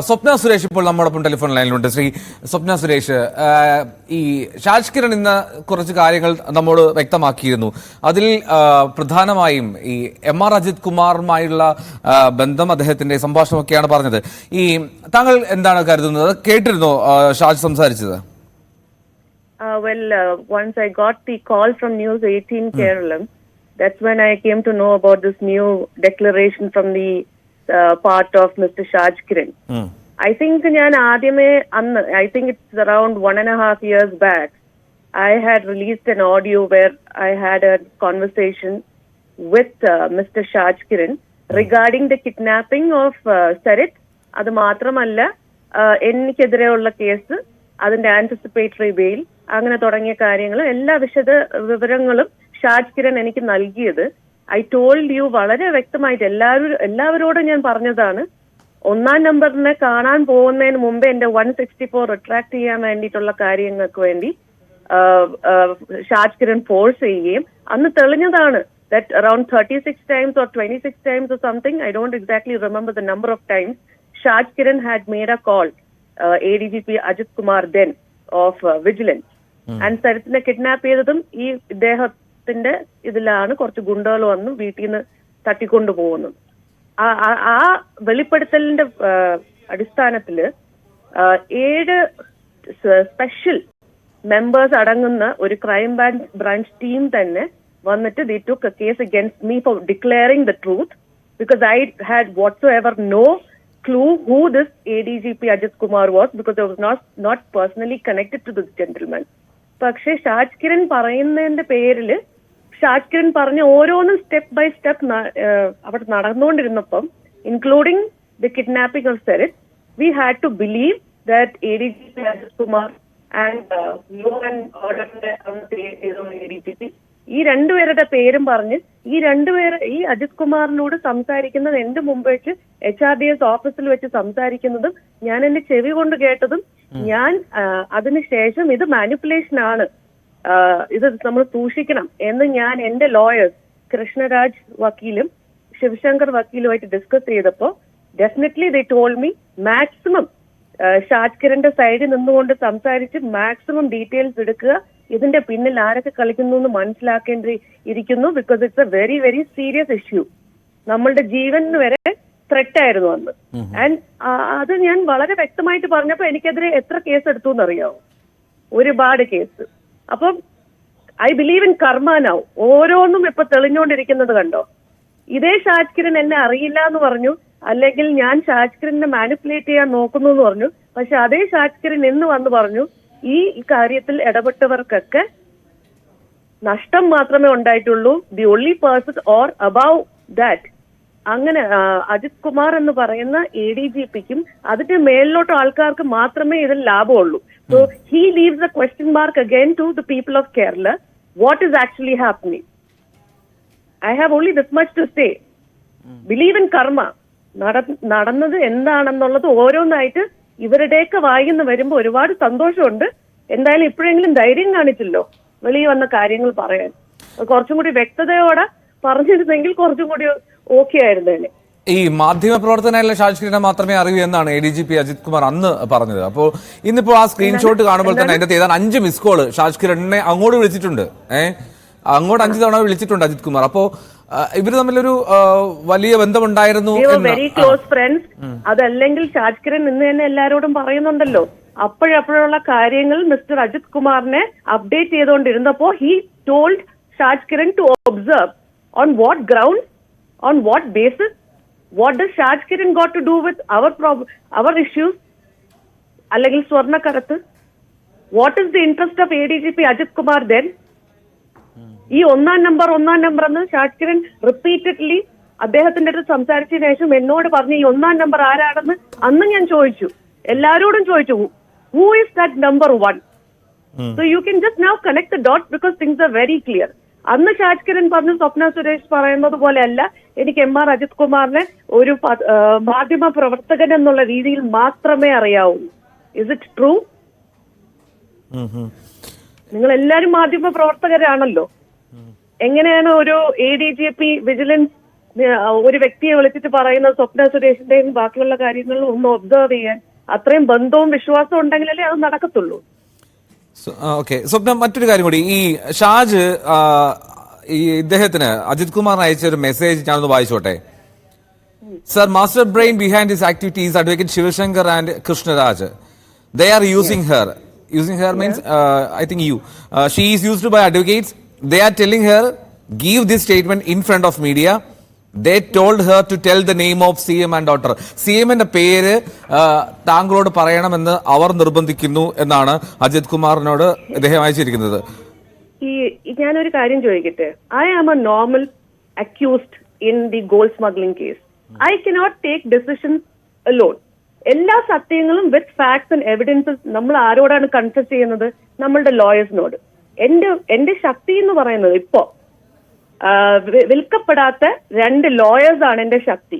സ്വപ്ന സുരേഷ് ഇപ്പോൾ നമ്മോടൊപ്പം ടെലിഫോൺ ലൈനിലുണ്ട്. ശ്രീ സ്വപ്ന സുരേഷ് ഈ ഷാജ് കിരൺ ഇന്ന് കുറച്ച് കാര്യങ്ങൾ നമ്മോട് വ്യക്തമാക്കിയിരുന്നു. അതിൽ പ്രധാനമായും ഈ എം ആർ അജിത് കുമാറുമായുള്ള ബന്ധം അദ്ദേഹത്തിന്റെ സംഭാഷണമൊക്കെയാണ് പറഞ്ഞത്. ഈ താങ്കൾ എന്താണ് കരുതുന്നത്? കേട്ടിരുന്നോ ഷാജ് സംസാരിച്ചത്? call from News 18 Kerala, that's when I came to know about this new declaration uh, part of Mr. Shaj I think ഞാൻ ആദ്യമേ അന്ന് I think it's around one and a half years back, I had released an audio where I had a conversation with uh, Mr. Shaj Kiran regarding the kidnapping of uh, Sarit. അത് മാത്രമല്ല uh, എനിക്കെതിരെയുള്ള case അതിന്റെ anticipatory bail അങ്ങനെ തുടങ്ങിയ കാര്യങ്ങൾ എല്ലാ വിശദ വിവരങ്ങളും ഷാജ് കിരൺ എനിക്ക് നൽകിയത് ഐ ടോൾഡ് യു വളരെ വ്യക്തമായിട്ട് എല്ലാവരും എല്ലാവരോടും ഞാൻ പറഞ്ഞതാണ്. ഒന്നാം നമ്പറിനെ കാണാൻ പോകുന്നതിന് മുമ്പ് എന്റെ വൺ സിക്സ്റ്റി ഫോർ റിട്രാക്ട് ചെയ്യാൻ വേണ്ടിയിട്ടുള്ള കാര്യങ്ങൾക്ക് വേണ്ടി ഷാജ് കിരൺ ഫോഴ്സ് ചെയ്യുകയും അന്ന് തെളിഞ്ഞതാണ് that around thirty six times or twenty six times or something I don't exactly remember the number of times Shaj Kiran had made a call A D G P Ajith Kumar then of vigilance and സരിത്തിനെ kidnap ചെയ്തതും ഈ ഇദ്ദേഹത്തിന്റെ ഇതിലാണ് കുറച്ച് ഗുണ്ടകൾ വന്ന് വീട്ടിൽ നിന്ന് തട്ടിക്കൊണ്ടു പോകുന്നത്. ആ- വെളിപ്പെടുത്തലിന്റെ അടിസ്ഥാനത്തിൽ ഏഴ് സ്പെഷ്യൽ മെമ്പേഴ്സ് അടങ്ങുന്ന ഒരു ക്രൈം ബ്രാഞ്ച് ടീം തന്നെ വന്നിട്ട് the took case against me for declaring the truth because I had whatsoever no clue who this A D G P Ajith Kumar was because I was not not personally connected to this gentleman. പക്ഷേ ഷാജ് കിരൺ പറയുന്നതിന്റെ പേരിൽ കിരൺ പറഞ്ഞ ഓരോന്നും step by step അവിടെ നടന്നുകൊണ്ടിരുന്നപ്പം including the kidnapping of Sarith we had to believe that A D G P Rajesh Kumar and law and ഓർഡറിന്റെ A D G P ഈ രണ്ടുപേരുടെ പേരും പറഞ്ഞ് ഈ രണ്ടുപേർ ഈ അജിത് കുമാറിനോട് സംസാരിക്കുന്നത് എന്റെ മുമ്പ് വെച്ച് എച്ച് ആർ ഡി എസ് ഓഫീസിൽ വെച്ച് സംസാരിക്കുന്നതും ഞാൻ എന്റെ ചെവി കൊണ്ട് കേട്ടതും ഞാൻ അതിനുശേഷം ഇത് മാനിപ്പുലേഷൻ ആണ്. ഇത് നമ്മൾ സൂക്ഷിക്കണം എന്ന് ഞാൻ എന്റെ ലോയേഴ്സ് കൃഷ്ണരാജ് വക്കീലും ശിവശങ്കർ വക്കീലുമായിട്ട് ഡിസ്കസ് ചെയ്തപ്പോ definitely they told me maximum Shaj കിരന്റെ സൈഡിൽ നിന്നുകൊണ്ട് സംസാരിച്ച് മാക്സിമം ഡീറ്റെയിൽസ് എടുക്കുക. ഇതിന്റെ പിന്നിൽ ആരൊക്കെ കളിക്കുന്നു എന്ന് മനസ്സിലാക്കേണ്ടി ഇരിക്കുന്നു because it's a very very serious issue നമ്മളുടെ ജീവന് വരെ ത്രെറ്റ് ആയിരുന്നു അന്ന്. ആൻഡ് അത് ഞാൻ വളരെ വ്യക്തമായിട്ട് പറഞ്ഞപ്പോ എനിക്കെതിരെ എത്ര കേസ് എടുത്തു എന്നറിയാവോ? ഒരുപാട് കേസ് അപ്പം I believe in karma now ഓരോന്നും ഇപ്പൊ തെളിഞ്ഞുകൊണ്ടിരിക്കുന്നത് കണ്ടോ? ഇതേ ഷാജ് എന്നെ അറിയില്ല എന്ന് പറഞ്ഞു. അല്ലെങ്കിൽ ഞാൻ ഷാജ് മാനിപ്പുലേറ്റ് ചെയ്യാൻ നോക്കുന്നു എന്ന് പറഞ്ഞു. പക്ഷെ അതേ ഷാജ് എന്ന് വന്ന് പറഞ്ഞു ഈ കാര്യത്തിൽ ഇടപെട്ടവർക്കൊക്കെ നഷ്ടം മാത്രമേ ഉണ്ടായിട്ടുള്ളൂ. The only person or above that അങ്ങനെ അജിത് കുമാർ എന്ന് പറയുന്ന എ ഡി ജി പിക്കും അതിന്റെ മേലിലോട്ട് ആൾക്കാർക്ക് മാത്രമേ ഇതിൽ ലാഭമുള്ളൂ. So he leaves a question mark again to the people of Kerala what is actually happening I have only this much to say believe in karma നടന്നത് എന്താണെന്നുള്ളത് ഓരോന്നായിട്ട് ഇവരുടെയൊക്കെ വായിന്ന് വരുമ്പോൾ ഒരുപാട് സന്തോഷമുണ്ട് എന്തായാലും ഇപ്പോഴെങ്കിലും ധൈര്യം കാണിച്ചല്ലോ. വെളിയിൽ വന്ന കാര്യങ്ങൾ പറയാൻ. കുറച്ചും കൂടി വ്യക്തതയോടെ പറഞ്ഞിരുന്നെങ്കിൽ കുറച്ചും കൂടി ഓക്കെ ആയിരുന്നേനെ. ഈ മാധ്യമ പ്രവർത്തനമായുള്ള ഷാജ് കിരणे മാത്രമേ അറിയൂ എന്നാണ് A D G P Ajith Kumar അന്ന് പറഞ്ഞത്. അപ്പോൾ ഇന്നിപ്പോ ആ സ്ക്രീൻഷോട്ട് കാണുമ്പോൾ തന്നെ അതിന്റെ ഏതാണ്ട് അഞ്ച് മിസ് കോൾ ഷാജ് കിരണിനെ അങ്ങോട്ട് വിളിച്ചിട്ടുണ്ട്. ഏഹ് അങ്ങോട്ട് അഞ്ച് തവണ വിളിച്ചിട്ടുണ്ട് അജിത് കുമാർ. അപ്പോ ഇവർ തമ്മിലൊരു വലിയ ബന്ധമുണ്ടായിരുന്നു വെരി ക്ലോസ് ഫ്രണ്ട്സ് അതല്ലെങ്കിൽ ഷാജ് കിരൺ ഇന്ന് തന്നെ എല്ലാരോടും പറയുന്നുണ്ടല്ലോ. അപ്പോഴപ്പോഴുള്ള കാര്യങ്ങൾ മിസ്റ്റർ അജിത് കുമാറിനെ update ചെയ്തുകൊണ്ടിരുന്നപ്പോ he told Shaj Kiran to observe on what ground on what basis what does Shaj Kiran got to do with our our issues അല്ലെങ്കിൽ സ്വർണക്കടത്ത്? What is the interest of A D G P Ajith Kumar then ഈ ഒന്നാം number ഒന്നാം number എന്ന് Shaj Kiran repeatedly അദ്ദേഹത്തിന്റെ അടുത്ത് സംസാരിച്ചതിന് ശേഷം എന്നോട് പറഞ്ഞു ഈ ഒന്നാം നമ്പർ ആരാണെന്ന്? അന്ന് ഞാൻ ചോദിച്ചു. എല്ലാരോടും ചോദിച്ചു who is that number one so you can just now connect the dot because things are very clear അന്ന് ഷാജ് കിരൺ പറഞ്ഞു സ്വപ്ന സുരേഷ് പറയുന്നത് പോലെയല്ല എനിക്ക് എം ആർ അജിത് കുമാറിനെ ഒരു മാധ്യമ പ്രവർത്തകൻ എന്നുള്ള രീതിയിൽ മാത്രമേ അറിയാവൂ. Is it true. നിങ്ങൾ എല്ലാരും മാധ്യമ പ്രവർത്തകരാണല്ലോ. എങ്ങനെയാണ് ഒരു A D G P vigilance ഒരു വ്യക്തിയെ വിളിച്ചിട്ട് പറയുന്ന സ്വപ്ന സുരേഷിന്റെയും ബാക്കിയുള്ള കാര്യങ്ങളും ഒന്ന് ഒബ്സർവ് ചെയ്യാൻ? അത്രയും ബന്ധവും വിശ്വാസവും ഉണ്ടെങ്കിലല്ലേ അത് നടക്കത്തുള്ളൂ. ഓക്കെ. സ്വപ്നം മറ്റൊരു കാര്യം കൂടി. ഈ ഷാജ് ഈ ഇദ്ദേഹത്തിന് അജിത് കുമാറിന് അയച്ച ഒരു മെസ്സേജ് ഞാനൊന്ന് വായിച്ചോട്ടെ. Sir master brain behind this activities advocate Sivasankar and Krishnaraj they are using her using her means I think you she is used by advocates they are telling her give this statement in front of media they told her to tell the name of C M and daughter C എമ്മിന്റെ പേര് താങ്കളോട് പറയണമെന്ന് അവർ നിർബന്ധിക്കുന്നു എന്നാണ് അജിത് കുമാറിനോട് ഇദ്ദേഹം അയച്ചിരിക്കുന്നത്. ഞാനൊരു കാര്യം ചോദിക്കട്ടെ? I am a normal accused in the gold smuggling case I cannot take decision lone എല്ലാ സത്യങ്ങളും വിത്ത് ഫാക്ട്സ് ആൻഡ് എവിഡൻസസ് നമ്മൾ ആരോടാണ് കൺസൾട്ട് ചെയ്യുന്നത്? നമ്മളുടെ ലോയേഴ്സിനോട് എന്റെ എന്റെ ശക്തി എന്ന് പറയുന്നത് ഇപ്പോ വിൽക്കപ്പെടാത്ത രണ്ട് ലോയേഴ്സ് ആണ് എന്റെ ശക്തി.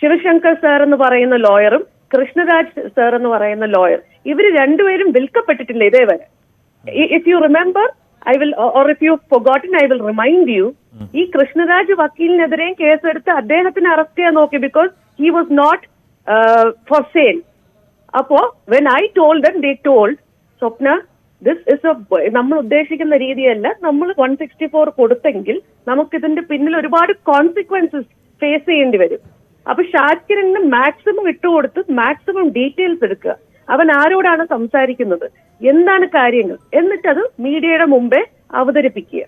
ശിവശങ്കർ സാർ എന്ന് പറയുന്ന ലോയറും കൃഷ്ണരാജ് സാർ എന്ന് പറയുന്ന ലോയർ ഇവർ രണ്ടുപേരും വിൽക്കപ്പെട്ടിട്ടില്ല ഇതേവരെ. If you remember I will or if you forgotten I will remind you ഈ കൃഷ്ണരാജ് വക്കീലിനെതിരെയും കേസെടുത്ത് അദ്ദേഹത്തിന് അറസ്റ്റ് ചെയ്യാൻ നോക്കി because he was not for sale അപ്പോ when I told them they told Swapna this is a നമ്മൾ ഉദ്ദേശിക്കുന്ന രീതിയല്ല. നമ്മൾ വൺ സിക്സ്റ്റി ഫോർ കൊടുത്തെങ്കിൽ നമുക്ക് ഇതിന്റെ പിന്നിൽ ഒരുപാട് കോൺസിക്വൻസസ് ഫേസ് ചെയ്യേണ്ടി വരും. അപ്പൊ ഷാക്കിറിന് മാക്സിമം ഇട്ടുകൊടുത്ത് മാക്സിമം ഡീറ്റെയിൽസ് എടുക്കുക. അവൻ ആരോടാണ് സംസാരിക്കുന്നത്? എന്താണ് കാര്യങ്ങൾ? എന്നിട്ടത് മീഡിയയുടെ മുമ്പേ അവതരിപ്പിക്കുക.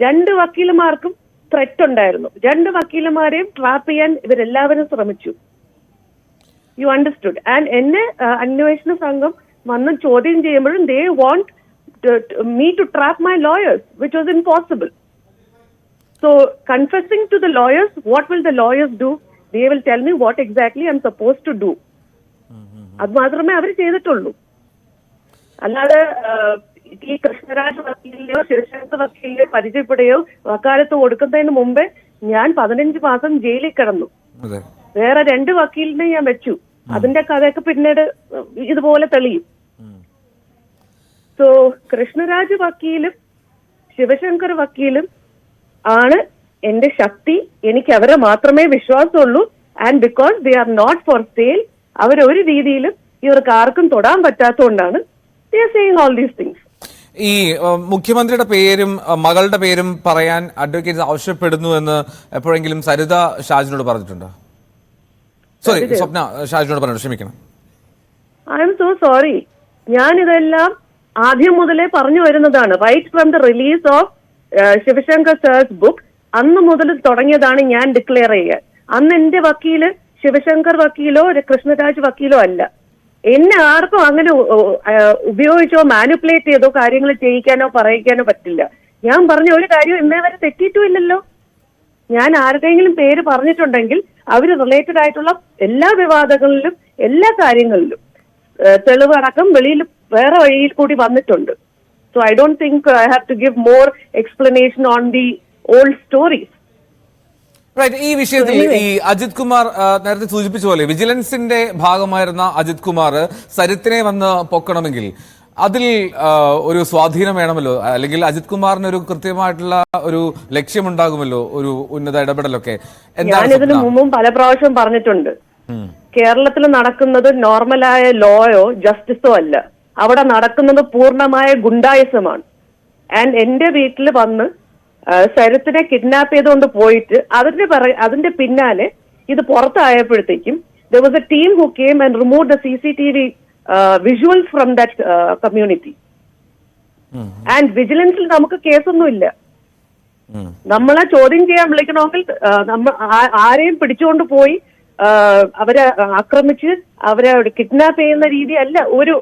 രണ്ട് വക്കീലന്മാർക്കും ത്രെറ്റ് ഉണ്ടായിരുന്നു. രണ്ട് വക്കീലന്മാരെയും ട്രാപ്പ് ചെയ്യാൻ ഇവരെല്ലാവരും ശ്രമിച്ചു. യു അണ്ടർസ്റ്റുഡ് ആൻഡ് എന്നെ അന്വേഷണ സംഘം വന്ന് ചോദ്യം ചെയ്യുമ്പോഴും they want me to trap my lawyers which was impossible so confessing to the lawyers what will the lawyers do they will tell me what exactly I am suppose to do അത് മാത്രമേ അവർ ചെയ്തിട്ടുള്ളൂ. അല്ലാതെ ഈ കൃഷ്ണരാജ് വക്കീലിനെയോ ശിവശങ്കർ വക്കീലിനെയോ പരിചയപ്പെടുകയോ വക്കാലത്ത് കൊടുക്കുന്നതിന് മുമ്പേ ഞാൻ പതിനഞ്ച് മാസം ജയിലിൽ കിടന്നു. വേറെ രണ്ട് വക്കീലിനെ ഞാൻ വെച്ചു. അതിന്റെ കഥയൊക്കെ പിന്നീട് ഇതുപോലെ തെളിയും. സോ കൃഷ്ണരാജ് വക്കീലും ശിവശങ്കർ വക്കീലും ആണ് എന്റെ ശക്തി. എനിക്ക് അവരെ മാത്രമേ വിശ്വാസമുള്ളൂ. And because they are not for sale അവരൊരു രീതിയിലും ഇവർക്ക് ആർക്കും തൊടാൻ പറ്റാത്തതുകൊണ്ടാണ് they are saying all these things ഈ മുഖ്യമന്ത്രിയുടെ പേരും മകളുടെ പേരും പറയാൻ അഡ്വക്കേറ്റ് ആവശ്യപ്പെടുന്നു എന്ന് എപ്പോഴെങ്കിലും സരിത ഷാജിനോട് പറഞ്ഞിട്ടുണ്ടോ? സോറി സ്വപ്ന ഷാജിനോട് പറഞ്ഞു ക്ഷമിക്കണം. ഐ എം സോ സോറി ഞാൻ ഇതെല്ലാം ആദ്യം മുതലേ പറഞ്ഞു വരുന്നതാണ്. Right from the release of Sivasankar sir's book അന്ന് മുതൽ തുടങ്ങിയതാണ് ഞാൻ ഡിക്ലെയർ ചെയ്യുക. അന്ന് എന്റെ വക്കീൽ ശിവശങ്കർ വക്കീലോ കൃഷ്ണരാജ് വക്കീലോ അല്ല. എന്നെ ആർക്കും അങ്ങനെ ഉപയോഗിച്ചോ മാനിപ്പുലേറ്റ് ചെയ്തോ കാര്യങ്ങൾ ചെയ്യിക്കാനോ പറയിക്കാനോ പറ്റില്ല. ഞാൻ പറഞ്ഞ ഒരു കാര്യം ഇന്നേ വരെ തെറ്റിയിട്ടുമില്ലല്ലോ ഞാൻ ആരുടെയെങ്കിലും പേര് പറഞ്ഞിട്ടുണ്ടെങ്കിൽ അവർ റിലേറ്റഡ് ആയിട്ടുള്ള എല്ലാ വിവാദങ്ങളിലും എല്ലാ കാര്യങ്ങളിലും ഏഹ് തെളിവ് അടക്കം വെളിയിൽ വേറെ വഴിയിൽ കൂടി വന്നിട്ടുണ്ട്. So I don't think I have to give more explanation on the old stories right ഈ വിഷയത്തിൽ ഈ അജിത് കുമാർ നേരത്തെ സൂചിപ്പിച്ച പോലെ വിജിലൻസിന്റെ ഭാഗമായിരുന്ന അജിത് കുമാർ സരിത്തിനെ വന്ന് പൊക്കണമെങ്കിൽ അതിൽ ഒരു സ്വാധീനം വേണമല്ലോ? അല്ലെങ്കിൽ അജിത് കുമാറിന് ഒരു കൃത്യമായിട്ടുള്ള ഒരു ലക്ഷ്യമുണ്ടാകുമല്ലോ? ഒരു ഉന്നത ഇടപെടലൊക്കെ. ഞാൻ ഇതിനു? മുമ്പും പല പ്രാവശ്യം പറഞ്ഞിട്ടുണ്ട്. കേരളത്തിൽ നടക്കുന്നത് നോർമലായ ലോയോ ജസ്റ്റിസോ അല്ല. അവിടെ നടക്കുന്നത് പൂർണമായ ഗുണ്ടായസമാണ്. ആൻഡ് എന്റെ വീട്ടിൽ വന്ന് ശരത്തിനെ കിഡ്നാപ്പ് ചെയ്തുകൊണ്ട് പോയിട്ട് അതിന്റെ പറ അതിന്റെ പിന്നാലെ ഇത് പുറത്തായപ്പോഴത്തേക്കും there was a team who came and remove the C C T V visuals from that community and വിജിലൻസിൽ നമുക്ക് കേസൊന്നുമില്ല ഇല്ല. നമ്മളെ ചോദ്യം ചെയ്യാൻ വിളിക്കണമെങ്കിൽ നമ്മൾ നമ്മ ആരെയും പിടിച്ചുകൊണ്ട് പോയി അവരെ ആക്രമിച്ച് അവരെ കിഡ്നാപ്പ് ചെയ്യുന്ന രീതി അല്ല ഒരു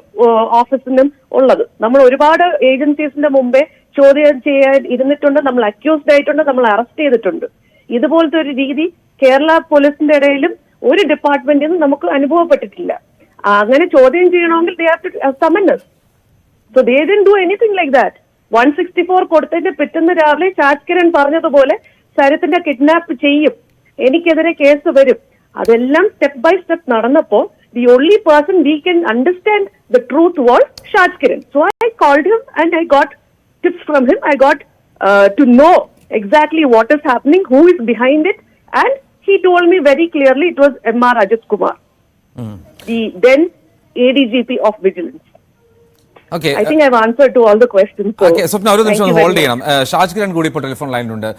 ഓഫീസിനും ഉള്ളത്. നമ്മൾ ഒരുപാട് ഏജൻസീസിന്റെ മുമ്പേ ചോദ്യം ചെയ്യാൻ ഇരുന്നിട്ടുണ്ട് നമ്മൾ അക്യൂസ്ഡ് ആയിട്ടുണ്ട് നമ്മൾ അറസ്റ്റ് ചെയ്തിട്ടുണ്ട്. ഇതുപോലത്തെ ഒരു രീതി കേരള പോലീസിന്റെ ഇടയിലും ഒരു ഡിപ്പാർട്ട്മെന്റിൽ നിന്നും നമുക്ക് അനുഭവപ്പെട്ടിട്ടില്ല. അങ്ങനെ ചോദ്യം ചെയ്യണമെങ്കിൽ they have to summons so they do anything like that one sixty four കൊടുത്തതിന്റെ പിറ്റേന്ന് രാവിലെ കിരൺ പറഞ്ഞതുപോലെ ശരത്തിന്റെ കിഡ്നാപ്പ് ചെയ്യും. എനിക്കെതിരെ കേസ് വരും. അതെല്ലാം step by step നടന്നപ്പോ the only person we can understand the truth was Shaj Kiran so I called him and I got tips from him I got to know it, and he told me very clearly it was M.R. Rajat Kumar, the then ADGP of Vigilance. Okay I think I've answered to all the questions. So okay Swapna ഒരു നിമിഷം hold. ചെയ്യണം ഷാജ് കിരൺ കൂടി ഇപ്പോൾ telephone ലൈനിലുണ്ട്